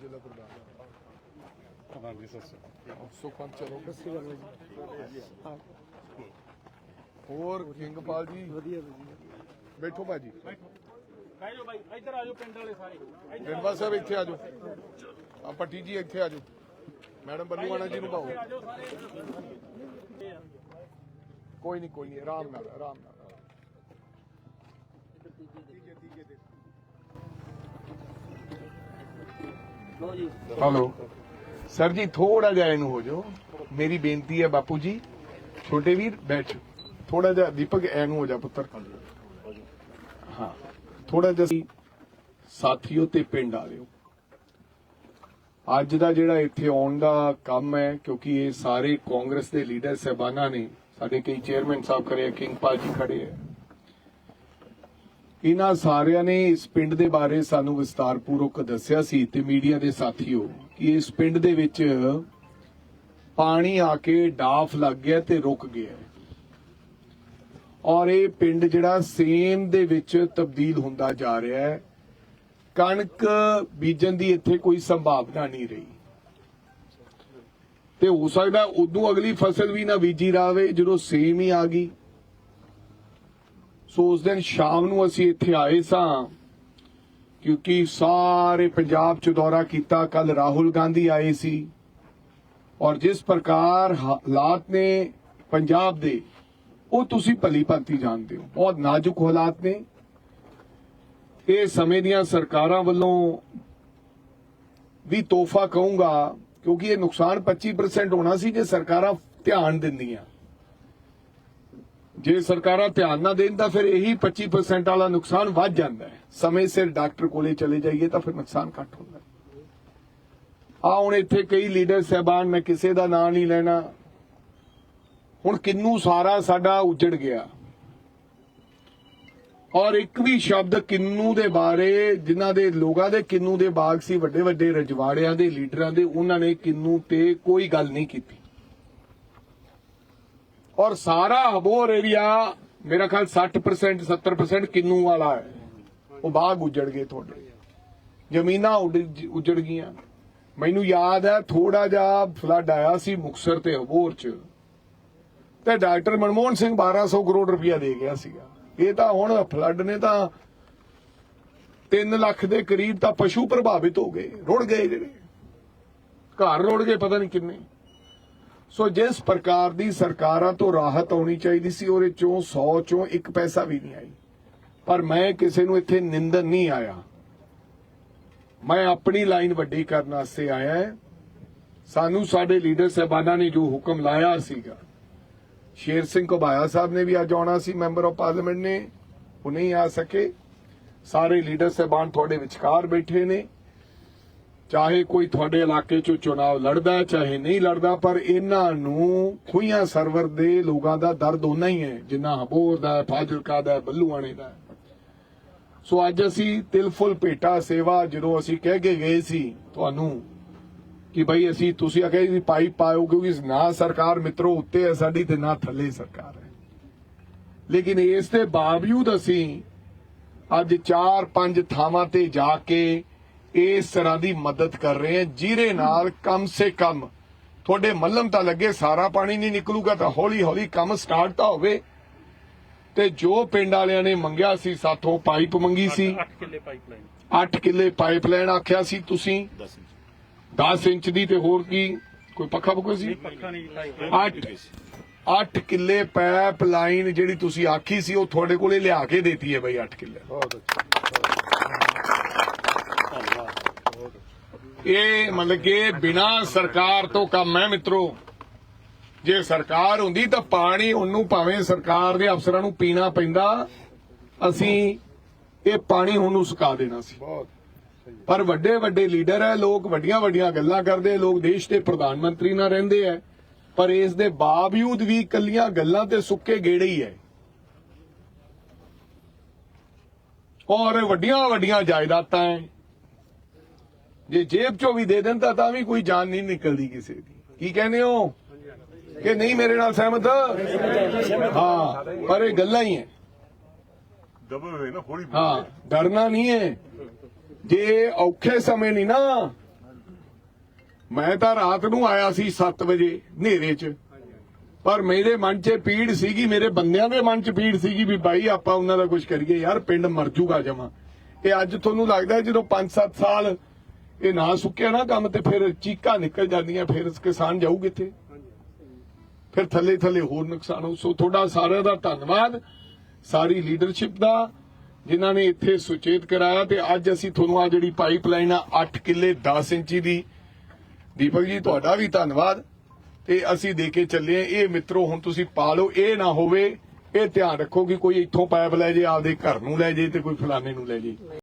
ਜ਼ਿਲ੍ਹਾ ਪ੍ਰਧਾਨ ਪ੍ਰਧਾਨ ਜੀ ਸਤਿ ਸ਼੍ਰੀ ਅਕਾਲ ਸੁਖਵੰਤ ਚਲੋ ਹੋਰ ਕਿੰਗਪਾਲ ਜੀ ਵਧੀਆ ਬੈਠੋ ਬਾਜੀ ਬਹਿ ਜਾਓ ਬਾਈ ਇੱਧਰ ਆ ਜਾਓ ਪਿੰਡ ਵਾਲੇ ਸਾਰੇ ਗੰਵਾ ਸਾਹਿਬ ਇੱਥੇ ਆ ਜਾਓ ਆ ਪੱਟੀ ਜੀ ਇੱਥੇ ਆ ਜਾਓ ਮੈਡਮ ਬੱਲੂਆਣਾ ਜੀ ਨੂੰ ਭਾਓ ਆ ਜਾਓ ਸਾਰੇ ਕੋਈ ਨਹੀਂ ਕੋਈ ਨਹੀਂ ਆਰਾਮ ਨਾਲ ਆਰਾਮ ਨਾਲ ਹਲੋ। ਸਰ ਜੀ ਥੋੜਾ ਜਿਹਾ ਇਹਨੂੰ ਹੋ ਜਾਓ। ਮੇਰੀ ਬੇਨਤੀ ਹੈ ਬਾਪੂ ਜੀ, ਛੋਟੇ ਵੀਰ, ਬੈਠ ਥੋੜਾ ਜਿਹਾ ਦੀਪਕ ਐਨੂੰ ਹੋ ਜਾ ਪੁੱਤਰ। ਹਾਂ। ਥੋੜਾ ਜਿਹਾ ਸਾਥੀਓ ਤੇ ਪਿੰਡ ਵਾਲਿਓ ਅੱਜ ਦਾ ਜਿਹੜਾ ਇੱਥੇ ਆਉਣ ਦਾ ਕੰਮ ਹੈ, ਕਿਉਂਕਿ ਇਹ ਸਾਰੇ ਕਾਂਗਰਸ ਦੇ ਲੀਡਰ ਸਹਿਬਾਨਾਂ ਨੇ, ਸਾਡੇ ਕਈ ਚੇਅਰਮੈਨ ਸਾਹਿਬ ਖੜੇ ਕਿੰਗਪਾਲ ਜੀ ਖੜੇ ਹੈ ਇਹਨਾਂ ਸਾਰਿਆਂ ਨੇ ਇਸ ਪਿੰਡ ਦੇ ਬਾਰੇ ਸਾਨੂੰ ਵਿਸਤਾਰਪੂਰਵਕ ਦੱਸਿਆ ਸੀ ਤੇ ਮੀਡੀਆ ਦੇ ਸਾਥੀਓ, ਕਿ ਇਸ ਪਿੰਡ ਦੇ ਵਿੱਚ ਪਾਣੀ ਆ ਕੇ ਡਾਫ ਲੱਗ ਗਿਆ ਤੇ ਰੁਕ ਗਿਆ। ਔਰ ਇਹ ਪਿੰਡ ਜਿਹੜਾ ਸੇਮ ਦੇ ਵਿੱਚ ਤਬਦੀਲ ਹੁੰਦਾ ਜਾ ਰਿਹਾ ਹੈ। ਕਣਕ ਬੀਜਣ ਦੀ ਇੱਥੇ ਕੋਈ ਸੰਭਾਵਨਾ ਨਹੀਂ ਰਹੀ। ਤੇ ਹੋ ਸਕਦਾ ਉਦੋਂ ਅਗਲੀ ਫਸਲ ਵੀ ਨਾ ਬੀਜੀ ਰਾਵੇ, ਜਦੋਂ ਸੇਮ ਹੀ ਆ ਗਈ। ਸੋ ਉਸ ਦਿਨ ਸ਼ਾਮ ਨੂੰ ਅਸੀਂ ਇੱਥੇ ਆਏ ਸਾਂ, ਕਿਉਂਕਿ ਸਾਰੇ ਪੰਜਾਬ ਚ ਦੌਰਾ ਕੀਤਾ। ਕੱਲ ਰਾਹੁਲ ਗਾਂਧੀ ਆਏ ਸੀ ਔਰ ਜਿਸ ਪ੍ਰਕਾਰ ਹਾਲਾਤ ਨੇ ਪੰਜਾਬ ਦੇ, ਉਹ ਤੁਸੀਂ ਭਲੀ ਭਾਂਤੀ ਜਾਣਦੇ ਹੋ। ਬਹੁਤ ਨਾਜ਼ੁਕ ਹਾਲਾਤ ਨੇ। ਇਹ ਸਮੇਂ ਦੀਆਂ ਸਰਕਾਰਾਂ ਵੱਲੋਂ ਵੀ ਤੋਹਫਾ ਕਹੂੰਗਾ, ਕਿਉਂਕਿ ਇਹ ਨੁਕਸਾਨ 25% ਹੋਣਾ ਸੀ ਜੇ ਸਰਕਾਰਾਂ ਧਿਆਨ ਦਿੰਦੀਆਂ। ਜੇ ਸਰਕਾਰਾਂ ਧਿਆਨ ਨਾ ਦੇਣ ਤਾਂ ਫਿਰ ਇਹੀ 25% ਵਾਲਾ ਨੁਕਸਾਨ ਵੱਧ ਜਾਂਦਾ ਹੈ। ਸਮੇਂ ਸਿਰ ਡਾਕਟਰ ਕੋਲੇ ਚਲੇ ਜਾਈਏ ਤਾਂ ਫਿਰ ਨੁਕਸਾਨ ਘੱਟ ਹੁੰਦਾ ਆ ਹੁਣ ਇੱਥੇ ਕਈ ਲੀਡਰ ਸਹਿਬਾਨ, ਮੈਂ ਕਿਸੇ ਦਾ ਨਾਂ ਨਹੀਂ ਲੈਣਾ। ਹੁਣ ਕਿੰਨੂ ਸਾਰਾ ਸਾਡਾ ਉਜੜ ਗਿਆ। ਔਰ ਇੱਕ ਵੀ ਸ਼ਬਦ ਕਿੰਨੂ ਦੇ ਬਾਰੇ, ਜਿਨ੍ਹਾਂ ਦੇ ਲੋਕਾਂ ਦੇ ਕਿੰਨੂ ਦੇ ਬਾਗ ਸੀ ਵੱਡੇ ਵੱਡੇ ਰਜਵਾੜਿਆਂ ਦੇ, ਲੀਡਰਾਂ ਦੇ, ਉਹਨਾਂ ਨੇ ਕਿੰਨੂ ਤੇ ਕੋਈ ਗੱਲ ਨਹੀਂ ਕੀਤੀ। ਔਰ ਸਾਰਾ ਹਬੋਰ ਏਰੀਆ ਮੇਰਾ ਖਿਆਲ 60% 70% ਕਿੰਨੂ ਵਾਲਾ ਹੈ। ਉਹ ਬਾਗ ਉਜੜ ਗਏ ਤੁਹਾਡੇ। ਜ਼ਮੀਨਾਂ ਉਜੜ ਗਈਆਂ। ਮੈਨੂੰ ਯਾਦ ਹੈ ਥੋੜਾ ਜਿਹਾ ਫਲੱਡ ਆਇਆ ਸੀ ਮੁਕਸਰ ਤੇ ਹਬੋਰ ਚ। ਤੇ ਡਾਕਟਰ ਮਨਮੋਹਨ ਸਿੰਘ 1200 ਕਰੋੜ ਰੁਪਇਆ ਦੇ ਗਿਆ ਸੀਗਾ। ਇਹ ਤਾਂ ਹੁਣ ਫਲੱਡ ਨੇ ਤਾਂ 3 ਲੱਖ ਦੇ ਕਰੀਬ ਤਾਂ ਪਸ਼ੂ ਪ੍ਰਭਾਵਿਤ ਹੋ ਗਏ, ਰੁੜ ਗਏ ਜਿਹੜੇ। ਘਰ ਰੁੜ ਗਏ ਪਤਾ ਨਹੀਂ ਕਿੰਨੇ। ਸੋ ਜਿਸ ਪ੍ਰਕਾਰ ਦੀ ਸਰਕਾਰਾਂ ਤੋਂ ਰਾਹਤ ਆਉਣੀ ਚਾਹੀਦੀ ਸੀ, ਉਹਦੇ ਚੋਂ 100 ਚੋਂ ਇੱਕ ਪੈਸਾ ਵੀ ਨਹੀਂ ਆਈ। ਪਰ ਮੈਂ ਕਿਸੇ ਨੂੰ ਇੱਥੇ ਨਿੰਦਨ ਨਹੀਂ ਆਇਆ। ਮੈਂ ਆਪਣੀ ਲਾਈਨ ਵੱਡੀ ਕਰਨ ਵਾਸਤੇ ਆਇਆ ਸਾਨੂੰ ਸਾਡੇ ਲੀਡਰ ਸਹਿਬਾਨਾਂ ਨੇ ਜੋ ਹੁਕਮ ਲਾਇਆ ਸੀਗਾ, ਸ਼ੇਰ ਸਿੰਘ ਘੁਬਾਇਆ ਸਾਹਿਬ ਨੇ ਵੀ ਅੱਜ ਆਉਣਾ ਸੀ, ਮੈਂਬਰ ਆਫ ਪਾਰਲੀਮੈਂਟ ਨੇ, ਉਹ ਨਹੀਂ ਆ ਸਕੇ। ਸਾਰੇ ਲੀਡਰ ਸਹਿਬਾਨ ਤੁਹਾਡੇ ਵਿਚਕਾਰ ਬੈਠੇ ਨੇ। ਚਾਹੇ ਕੋਈ ਤੁਹਾਡੇ ਇਲਾਕੇ 'ਚੋਂ ਚੋਣਾਵ ਲੜਦਾ ਚਾਹੇ ਨਹੀਂ ਲੜਦਾ, ਪਰ ਇਹਨਾਂ ਨੂੰ ਖੁਈਆਂ ਸਰਵਰ ਦੇ ਲੋਕਾਂ ਦਾ ਦਰਦ ਉਹਨਾਂ ਹੀ ਹੈ, ਜਿੰਨਾ ਹਬੋਰ ਦਾ ਫਾਜ਼ਿਲਕਾ ਦਾ ਬੱਲੂਆਣੇ ਦਾ ਸੋ ਅੱਜ ਅਸੀਂ ਤਿਲਫੁਲ ਭੇਟਾ ਸੇਵਾ ਜਦੋਂ ਅਸੀਂ ਕਹਿ ਕੇ ਗਏ ਸੀ ਤੁਹਾਨੂੰ ਕਿ ਭਾਈ ਅਸੀਂ ਤੁਸੀਂ ਆਖਿਆ ਜੀ ਪਾਈਪ ਪਾਇਓ, ਕਿਉਂਕਿ ਨਾ ਸਰਕਾਰ ਮਿੱਤਰੋ, ਉੱਤੇ ਹੈ ਸਾਡੀ ਤੇ ਨਾ ਥੱਲੇ ਸਰਕਾਰ ਹੈ। ਲੇਕਿਨ ਇਸ ਦੇ ਬਾਵਜੂਦ ਅਸੀਂ ਅੱਜ 4-5 ਥਾਵਾਂ ਤੇ ਜਾ ਕੇ ਇਸ ਤਰ੍ਹਾਂ ਦੀ ਮਦਦ ਕਰ ਰਹੇ ਹਾਂ। ਜਿਹਦੇ ਨਾਲ ਕਮ ਸੇ ਕਮ ਤੁਹਾਡੇ ਮੱਲਮ ਤਾਂ ਲੱਗੇ ਸਾਰਾ ਪਾਣੀ ਨਹੀਂ ਨਿਕਲੂਗਾ ਤਾਂ ਹੌਲੀ ਹੌਲੀ ਕੰਮ ਸਟਾਰਟ ਤਾਂ ਹੋਵੇ। ਤੇ ਜੋ ਪਿੰਡ ਵਾਲਿਆਂ ਨੇ ਮੰਗਿਆ ਸੀ ਸਾਥੋਂ ਪਾਈਪ ਮੰਗੀ ਸੀ। 8 ਕਿੱਲੇ ਪਾਈਪਲਾਈਨ। 8 ਕਿੱਲੇ ਪਾਈਪਲਾਈਨ ਆਖਿਆ ਸੀ ਤੁਸੀਂ। 10 ਇੰਚ। ਦੀ ਤੇ ਹੋਰ ਕੀ? ਕੋਈ ਪੱਖਾ ਪੁੱਖਾ ਸੀ? ਪੱਖਾ ਨਹੀਂ ਪਾਈਪ 8 8 ਕਿੱਲੇ ਪਾਈਪ ਲਾਈਨ ਜਿਹੜੀ ਤੁਸੀਂ ਆਖੀ ਸੀ ਉਹ ਤੁਹਾਡੇ ਕੋਲੇ ਲਿਆ ਕੇ ਦੇਤੀ ਹੈ ਬਈ 8 ਕਿੱਲੇ। ਬਹੁਤ ਅੱਛਾ। ਇਹ ਮਤਲਬ ਕਿ ਬਿਨਾ ਸਰਕਾਰ ਤੋਂ ਕੰਮ ਹੈ ਮਿੱਤਰੋ। ਜੇ ਸਰਕਾਰ ਹੁੰਦੀ ਤਾਂ ਪਾਣੀ ਉਹਨੂੰ ਭਾਵੇਂ ਸਰਕਾਰ ਦੇ ਅਫਸਰਾਂ ਨੂੰ ਪੀਣਾ ਪੈਂਦਾ ਅਸੀਂ ਇਹ ਪਾਣੀ ਉਹਨੂੰ ਸੁਕਾ ਦੇਣਾ ਸੀ। ਪਰ ਵੱਡੇ ਵੱਡੇ ਲੀਡਰ ਹੈ ਲੋਕ ਵੱਡੀਆਂ ਵੱਡੀਆਂ ਗੱਲਾਂ ਕਰਦੇ ਲੋਕ ਦੇਸ਼ ਦੇ ਪ੍ਰਧਾਨ ਮੰਤਰੀ ਨਾਲ ਰਹਿੰਦੇ ਹੈ। ਪਰ ਇਸ ਦੇ ਬਾਵਜੂਦ ਵੀ ਕੱਲੀਆਂ ਗੱਲਾਂ ਤੇ ਸੁੱਕੇ ਗੇੜੇ ਹੀ ਹੈ। ਔਰ ਵੱਡੀਆਂ ਵੱਡੀਆਂ ਜਾਇਦਾਦਾਂ ਹੈ। ਜੇ ਜੇਬ ਚੋਂ ਵੀ ਦੇ ਦਿੰਦਾ ਤਾਂ ਵੀ ਕੋਈ ਜਾਨ ਨਹੀਂ ਨਿਕਲਦੀ ਕਿਸੇ ਦੀ। ਕੀ ਕਹਿੰਦੇ ਹੋ? ਕਿ ਨਹੀਂ ਮੇਰੇ ਨਾਲ ਸਹਿਮਤ? ਹਾਂ ਪਰ ਇਹ ਗੱਲਾਂ ਹੀ ਹੈ। ਦਬੇ ਹੋਏ ਨਾ ਹੌਲੀ ਹਾਂ ਡਰਨਾ ਨਹੀਂ ਹੈ। ਜੇ ਔਖੇ ਸਮੇਂ ਨਹੀਂ ਨਾ ਮੈਂ ਤਾਂ ਰਾਤ ਨੂੰ ਆਇਆ ਸੀ 7 ਵਜੇ ਹਨੇਰੇ 'ਚ। ਪਰ ਮੇਰੇ ਮਨ 'ਚ ਪੀੜ ਸੀਗੀ ਮੇਰੇ ਬੰਦਿਆਂ ਦੇ ਮਨ 'ਚ ਪੀੜ ਸੀਗੀ ਵੀ ਬਾਈ ਆਪਾਂ ਉਹਨਾਂ ਦਾ ਕੁਝ ਕਰੀਏ ਯਾਰ ਪਿੰਡ ਮਰ ਜੂਗਾ ਜਮਾ। ਇਹ ਅੱਜ ਤੁਹਾਨੂੰ ਲੱਗਦਾ ਜਦੋਂ 5-7 ਸਾਲ ਇਹ ਨਾ ਸੁੱਕਿਆ ਨਾ ਕੰਮ ਤੇ ਫਿਰ ਚੀਕਾਂ ਨਿਕਲ ਜਾਂਦੀਆਂ, ਫਿਰ ਕਿਸਾਨ ਜਾਊ ਕਿੱਥੇ? ਫਿਰ ਥੱਲੇ ਥੱਲੇ ਹੋਰ ਨੁਕਸਾਨ ਹੋ ਸੋ ਤੁਹਾਡਾ ਸਾਰਿਆਂ ਦਾ ਧੰਨਵਾਦ, ਸਾਰੀ ਲੀਡਰਸ਼ਿਪ ਦਾ, ਜਿਨ੍ਹਾਂ ਨੇ ਇੱਥੇ ਸੁਚੇਤ ਕਰਾਇਆ ਤੇ ਅੱਜ ਅਸੀਂ ਤੁਹਾਨੂੰ ਆ ਜਿਹੜੀ ਪਾਈਪਲਾਈਨ ਆ 8 ਕਿੱਲੇ 10 ਇੰਚੀ ਦੀ। ਦੀਪਕ ਜੀ, ਤੁਹਾਡਾ ਵੀ ਧੰਨਵਾਦ। ਤੇ ਅਸੀਂ ਦੇ ਕੇ ਚੱਲੇ ਇਹ ਮਿੱਤਰੋ, ਹੁਣ ਤੁਸੀਂ ਪਾ ਲਓ। ਇਹ ਨਾ ਹੋਵੇ, ਇਹ ਧਿਆਨ ਰੱਖੋ ਕਿ ਕੋਈ ਇੱਥੋਂ ਪਾਈਪ ਲੈ ਜੇ, ਆਪਦੇ ਘਰ ਨੂੰ ਲੈ ਜੇ ਤੇ ਕੋਈ ਫਲਾਣੇ ਨੂੰ ਲੈ ਜੇ।